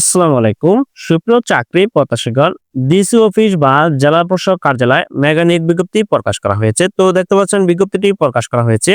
আসসালামু আলাইকুম। সুপ্রিয় চাকরি প্রত্যাশীগণ, ডিসি অফিস বা জেলা প্রশাসক কার্যালয় মেগা বিজ্ঞপ্তি প্রকাশ করা হয়েছে। তো দেখতে পাচ্ছেন বিজ্ঞপ্তিটি প্রকাশ করা হয়েছে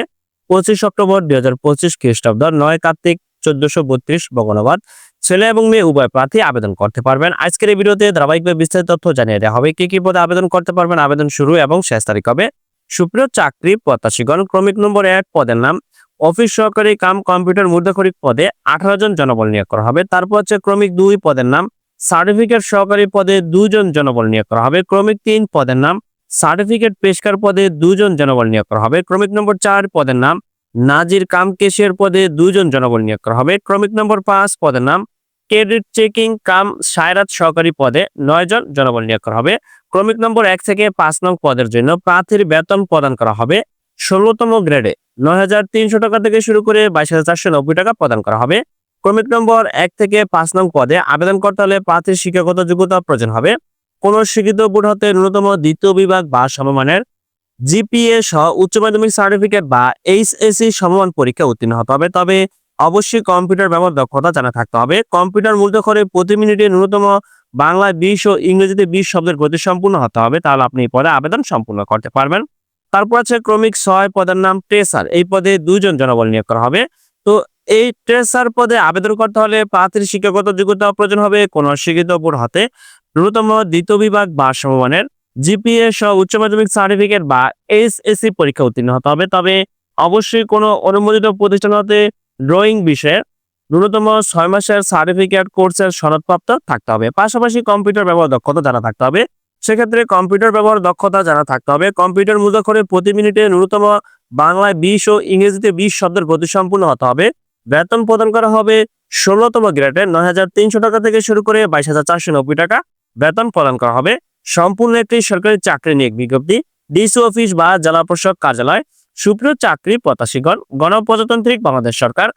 পঁচিশ অক্টোবর দুই হাজার পঁচিশ খ্রিস্টাব্দ, নয় কার্তিক চোদ্দশো বত্রিশ বগনবাদ ছেলে এবং মেয়ে উভয় প্রার্থী আবেদন করতে পারবেন। আজকের এই ভিডিওতে ধারাবাহিকভাবে বিস্তারিত তথ্য জানিয়ে দেওয়া হবে। কি কি পদে আবেদন করতে পারবেন, আবেদন শুরু এবং শেষ তারিখ হবে। সুপ্রিয় চাকরি প্রত্যাশীগণ, ক্রমিক নম্বর এক পদের নাম অফিস সহকারী কাম কম্পিউটার মুদ্রাক্ষরিক পদে আঠারো জন জনবল নিয়োগ করা হবে। তারপর হচ্ছে ক্রমিক দুই পদের নাম, সার্টিফিকেট সহকারী পদে দুজন জনবল নিয়োগ করা হবে। ক্রমিক তিন পদের নাম, সার্টিফিকেট পেশকার পদে দুজন জনবল নিয়োগ করা হবে। ক্রমিক নম্বর চার পদের নাম, নাজির কাম কেশিয়ার পদে দুজন জনবল নিয়োগ করা হবে। ক্রমিক নম্বর পাঁচ পদের নাম, ক্রেডিট চেকিং কাম সায়রাত সহকারী পদে নয় জন জনবল নিয়োগ করা হবে। ক্রমিক নম্বর এক থেকে পাঁচ নং পদের জন্য প্রার্থীর বেতন প্রদান করা হবে। ষোলোতম গ্রেডে নয় হাজার তিনশো টাকা থেকে শুরু করে বাইশ হাজার টাকা প্রদান করা হবে। ক্রমিক নম্বর এক থেকে পাঁচ নং পদে আবেদন করতে হলে প্রার্থীর শিক্ষাগত যোগ্যতা প্রয়োজন হবে। কোন শিক্ষিত বোর্ড হতে ন্যূনতম দ্বিতীয় বিভাগ বা সমমানের জিপিএ সহ উচ্চ মাধ্যমিক সার্টিফিকেট বা এইচএসসি সমমান পরীক্ষা উত্তীর্ণ হতে হবে। তবে অবশ্যই কম্পিউটার ব্যবহার দক্ষতা জানা থাকতে হবে। কম্পিউটার মূলত করে প্রতি মিনিটে ন্যূনতম বাংলায় বিশ ও ইংরেজিতে বিশ শব্দের গতি সম্পূর্ণ হতে হবে। তাহলে আপনি এই পদে আবেদন সম্পূর্ণ করতে পারবেন। তারপর আছে ক্রমিক ছয় পদের নাম ট্রেসার এই পদে দুইজন জনবল নিয়োগ করা হবে। তো এই ট্রেসার পদে আবেদন করতে হলে প্রার্থীর শিক্ষাগত যোগ্যতা প্রয়োজন হবে, কোন শিক্ষিত বোর্ড হতে। ন্যূনতম দ্বিতীয় বিভাগ বা সমমানের জিপিএ সহ উচ্চ মাধ্যমিক সার্টিফিকেট বা এইচএসসি পরীক্ষা উত্তীর্ণ হতে হবে। তবে অবশ্যই কোনো অনুমোদিত প্রতিষ্ঠান হতে ড্রয়িং বিষয়ে ন্যূনতম ছয় মাসের সার্টিফিকেট কোর্সের সনদপ্রাপ্ত থাকতে হবে। পাশাপাশি কম্পিউটার ব্যবহার দক্ষতা জানা থাকতে হবে। সেক্ষেত্রে কম্পিউটার ব্যবহার দক্ষতা জানা থাকতে হবে। কম্পিউটার মুদ্রাক্ষরে প্রতি মিনিটে ন্যূনতম বাংলায় বিশ ও ইংরেজিতে বিশ শব্দের গতি সম্পূর্ণ হতে হবে। বেতন প্রদান করা হবে ষোলোতম গ্রেডে নয় হাজার তিনশো টাকা থেকে শুরু করে বাইশ হাজার চারশো নব্বই টাকা বেতন প্রদান করা হবে। সম্পূর্ণ একটি সরকারি চাকরি নিয়োগ বিজ্ঞপ্তি, ডিসি অফিস বা জেলা প্রশাসক কার্যালয়। সুপ্রিয় চাকরি প্রত্যাশীগণ, গণপ্রজাতান্ত্রিক বাংলাদেশ সরকার,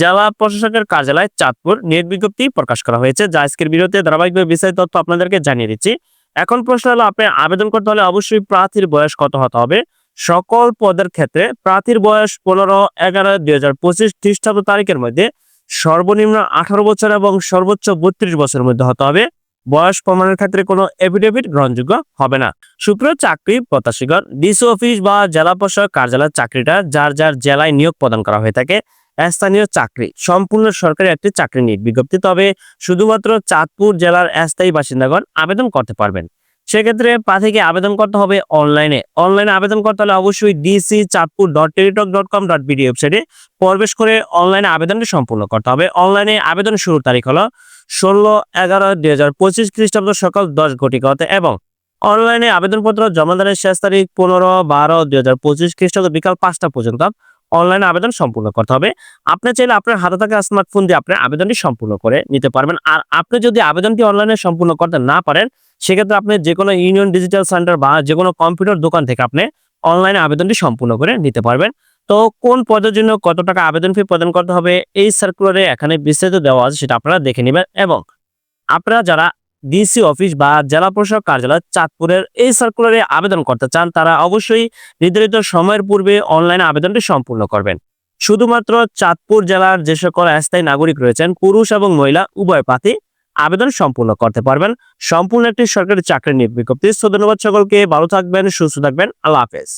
জেলা প্রশাসকের কার্যালয় চাঁদপুর নিয়োগ বিজ্ঞপ্তি প্রকাশ করা হয়েছে, যা আজকের বিরতিতে ধারাবাহিকভাবে বিস্তারিত তথ্য আপনাদেরকে জানিয়ে দিচ্ছি। এখন প্রশ্ন হলো, আপনি আবেদন করতে হলে অবশ্যই প্রার্থীর বয়স কত হতে হবে? সকল পদের ক্ষেত্রে প্রার্থীর বয়স পনেরো, এগারো, দুই হাজার পঁচিশ খ্রিস্টাব্দ তারিখের মধ্যে সর্বনিম্ন আঠারো বছর এবং সর্বোচ্চ বত্রিশ বছরের মধ্যে হতে হবে। বয়স প্রমাণের ক্ষেত্রে কোনো এফিডেভিট গ্রহণযোগ্য হবে না। সুপ্রিয় চাকরি প্রত্যাশীগণ, ডিসি অফিস বা জেলা প্রশাসক কার্যালয়ের চাকরিটা যার যার জেলায় নিয়োগ প্রদান করা হয়ে থাকে স্থানীয় চাকরি, সম্পূর্ণ সরকারি একটি চাকরি নিয়োগ বিজ্ঞপ্তি। তবে শুধুমাত্র চাঁদপুর জেলার স্থায়ী বাসিন্দাগণ আবেদন করতে পারবেন। সেক্ষেত্রে প্রার্থীকে আবেদন করতে হবে অনলাইনে। অনলাইনে আবেদন করতে হলে অবশ্যই D C Chandpur dot Teletalk dot com dot B D ওয়েবসাইটে প্রবেশ করে অনলাইনে আবেদনটি সম্পূর্ণ করতে হবে। অনলাইনে আবেদন শুরুর তারিখ হলো ষোলো এগারো দুই হাজার পঁচিশ খ্রিস্টাব্দ সকাল দশ ঘটিকা হতে এবং অনলাইনে আবেদনপত্র জমাদানের শেষ তারিখ পনেরো বারো দুই হাজার পঁচিশ খ্রিস্টাব্দ বিকাল পাঁচটা পর্যন্ত। অনলাইনে আবেদন সম্পূর্ণ করতে হবে। আপনি চাইলে আপনার হাতে থাকা স্মার্টফোন দিয়ে আপনার আবেদনটি সম্পূর্ণ করে নিতে পারবেন। আর আপনি যদি আবেদনটি অনলাইনে সম্পূর্ণ করতে না পারেন, সেক্ষেত্রে আপনি যে কোনো ইউনিয়ন ডিজিটাল সেন্টার বা যে কোনো কম্পিউটার দোকান থেকে আপনি অনলাইনে আবেদনটি সম্পূর্ণ করে নিতে পারবেন। তো কোন পদের জন্য কত টাকা আবেদন ফি প্রদান করতে হবে, এই সার্কুলারে এখানে বিস্তারিত দেওয়া আছে, সেটা আপনারা দেখে নেবেন। এবং আপনারা যারা ডিসি অফিস বা জেলা প্রশাসক কার্যালয় চাঁদপুরের এই সার্কুলারে আবেদন করতে চান, তারা অবশ্যই নির্ধারিত সময়ের পূর্বে অনলাইনে আবেদনটি সম্পূর্ণ করবেন। শুধুমাত্র চাঁদপুর জেলার যে সকল স্থায়ী নাগরিক রয়েছেন, পুরুষ এবং মহিলা, উভয় প্রার্থী আবেদন সম্পূর্ণ করতে পারবেন। সম্পূর্ণ একটি সরকারি চাকরি নিয়োগ বিজ্ঞপ্তি। ধন্যবাদ সকলকে। ভালো থাকবেন, সুস্থ থাকবেন। আল্লাহ হাফেজ।